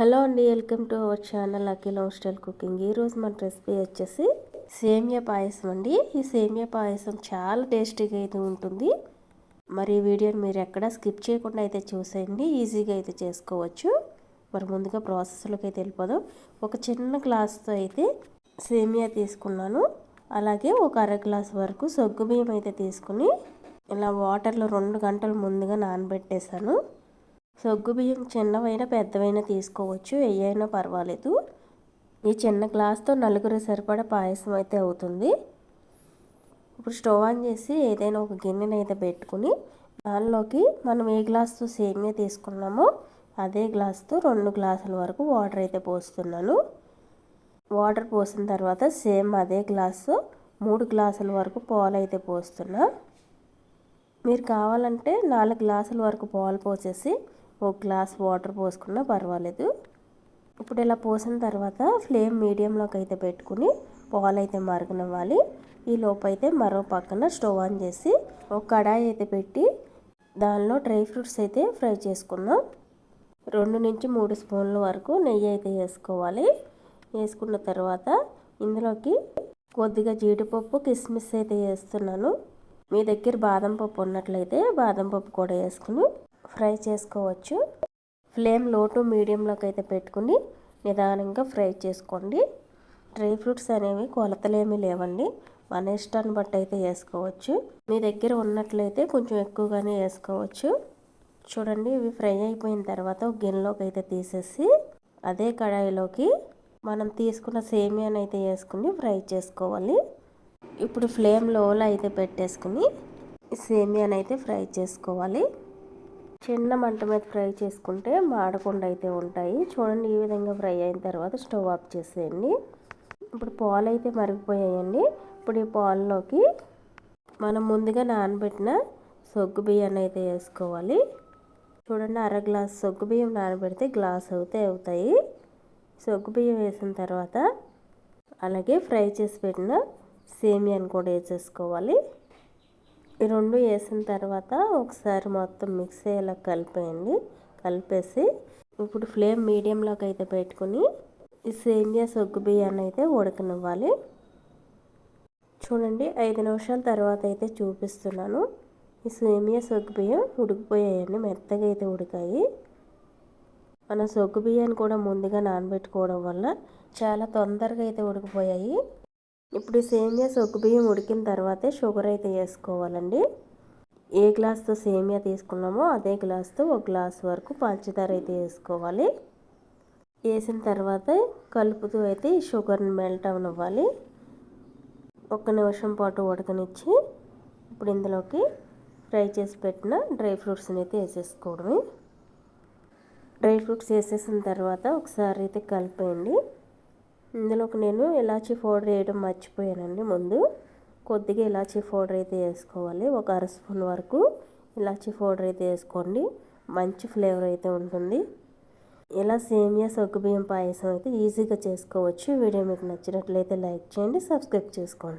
Hello అండి welcome to our channel Akhil hostel cooking. ఈరోజు మన రెసిపీ వచ్చేసి సేమియా పాయసం అండి. ఈ సేమియా పాయసం చాలా టేస్టీగా అయితే ఉంటుంది. మరి ఈ వీడియోని మీరు ఎక్కడ స్కిప్ చేయకుండా అయితే చూసేయండి ఈజీగా అయితే చేసుకోవచ్చు. మరి ముందుగా ప్రాసెస్లోకి అయితే వెళ్ళిపోదాం. ఒక చిన్న గ్లాస్తో అయితే సేమియా తీసుకున్నాను. అలాగే ఒక అర గ్లాస్ వరకు సొగ్గు బియ్యం అయితే తీసుకుని ఇలా వాటర్లో రెండు గంటలు ముందుగా నానబెట్టేశాను. సగ్గు బియ్యం చిన్నవైనా పెద్దవైనా తీసుకోవచ్చు. ఏవైనా పర్వాలేదు. ఈ చిన్న గ్లాస్తో నలుగురు సరిపడా పాయసం అయితే అవుతుంది. ఇప్పుడు స్టవ్ ఆన్ చేసి ఏదైనా ఒక గిన్నెని అయితే పెట్టుకుని దానిలోకి మనం ఏ గ్లాస్తో సేమియా తీసుకున్నామో అదే గ్లాస్తో రెండు గ్లాసుల వరకు వాటర్ అయితే పోస్తున్నాను. వాటర్ పోసిన తర్వాత సేమ్ అదే గ్లాసు మూడు గ్లాసుల వరకు పాలు అయితే పోస్తున్నా. మీరు కావాలంటే నాలుగు గ్లాసుల వరకు పాలు పోసేసి ఒక గ్లాస్ వాటర్ పోసుకున్నా పర్వాలేదు. ఇప్పుడు ఇలా పోసిన తర్వాత ఫ్లేమ్ మీడియంలోకి అయితే పెట్టుకుని పాలు అయితే మరగనివ్వాలి. ఈ లోపు అయితే మరో పక్కన స్టవ్ ఆన్ చేసి ఒక కడాయి అయితే పెట్టి దానిలో డ్రై ఫ్రూట్స్ అయితే ఫ్రై చేసుకున్నాం రెండు నుంచి మూడు స్పూన్ల వరకు నెయ్యి అయితే వేసుకోవాలి. వేసుకున్న తర్వాత ఇందులోకి కొద్దిగా జీడిపప్పు కిస్మిస్ అయితే వేస్తున్నాను. మీ దగ్గర బాదం పప్పు ఉన్నట్లయితే బాదం పప్పు కూడా వేసుకుని ఫ్రై చేసుకోవచ్చు. ఫ్లేమ్లో టు మీడియంలోకి అయితే పెట్టుకుని నిదానంగా ఫ్రై చేసుకోండి. డ్రై ఫ్రూట్స్ అనేవి కొలతలేమీ లేవండి. మన ఇష్టాన్ని బట్టి అయితే వేసుకోవచ్చు. మీ దగ్గర ఉన్నట్లయితే కొంచెం ఎక్కువగానే వేసుకోవచ్చు. చూడండి ఇవి ఫ్రై అయిపోయిన తర్వాత గిన్నెలోకి అయితే తీసేసి అదే కడాయిలోకి మనం తీసుకున్న సేమియాని అయితే వేసుకుని ఫ్రై చేసుకోవాలి. ఇప్పుడు ఫ్లేమ్ లోలో అయితే పెట్టేసుకుని సేమియాని అయితే ఫ్రై చేసుకోవాలి. చిన్న మంట మీద ఫ్రై చేసుకుంటే మాడకుండా అయితే ఉంటాయి. చూడండి ఈ విధంగా ఫ్రై అయిన తర్వాత స్టవ్ ఆఫ్ చేసేయండి. ఇప్పుడు పాలు అయితే మరిగిపోయాయండి. ఇప్పుడు ఈ పాలలోకి మనం ముందుగా నానబెట్టిన సొగ్గు బియ్యాన్ని అయితే వేసుకోవాలి. చూడండి అర గ్లాస్ సొగ్గు బియ్యం నానబెడితే గ్లాస్ అయితే అవుతాయి. సొగ్గు బియ్యం వేసిన తర్వాత అలాగే ఫ్రై చేసి పెట్టిన సేమియాని కూడా వేసేసుకోవాలి. ఈ రెండు వేసిన తర్వాత ఒకసారి మొత్తం మిక్స్ అయ్యేలా కలిపేయండి. కలిపేసి ఇప్పుడు ఫ్లేమ్ మీడియంలోకి అయితే పెట్టుకుని ఈ సేమియా సొగ్గు బియ్యాన్ని అయితే ఉడకనివ్వాలి. చూడండి ఐదు నిమిషాల తర్వాత అయితే చూపిస్తున్నాను. ఈ సేమియా సొగ్గు బియ్యం ఉడికిపోయాయండి మెత్తగా అయితే ఉడికాయి. మన సొగ్గు బియ్యాన్ని కూడా ముందుగా నానబెట్టుకోవడం వల్ల చాలా తొందరగా అయితే ఉడికిపోయాయి. ఇప్పుడు సేమియా బియ్యం ఉడికిన తర్వాతే షుగర్ అయితే వేసుకోవాలండి. ఏ గ్లాస్తో సేమియా తీసుకున్నామో అదే గ్లాస్తో ఒక గ్లాస్ వరకు పంచదార అయితే వేసుకోవాలి. వేసిన తర్వాత కలుపుతూ అయితే ఈ షుగర్ని మెల్ట్ అవ్వాలి ఒక్క నిమిషం పాటు ఉడకనిచ్చి ఇప్పుడు ఇందులోకి ఫ్రై చేసి పెట్టిన డ్రై ఫ్రూట్స్ని అయితే వేసేసుకోవడమే. డ్రై ఫ్రూట్స్ వేసేసిన తర్వాత ఒకసారి అయితే కలిపేయండి. ఇందులోకి నేను ఇలాచీ పౌడర్ వేయడం మర్చిపోయానండి ముందు. కొద్దిగా ఇలాచీ పౌడర్ అయితే వేసుకోవాలి. ఒక అర స్పూన్ వరకు ఇలాచీ పౌడర్ అయితే వేసుకోండి. మంచి ఫ్లేవర్ అయితే ఉంటుంది. ఇలా సేమియా సగ్గుబియ్యం పాయసం అయితే ఈజీగా చేసుకోవచ్చు. వీడియో మీకు నచ్చినట్లయితే లైక్ చేయండి సబ్స్క్రైబ్ చేసుకోండి.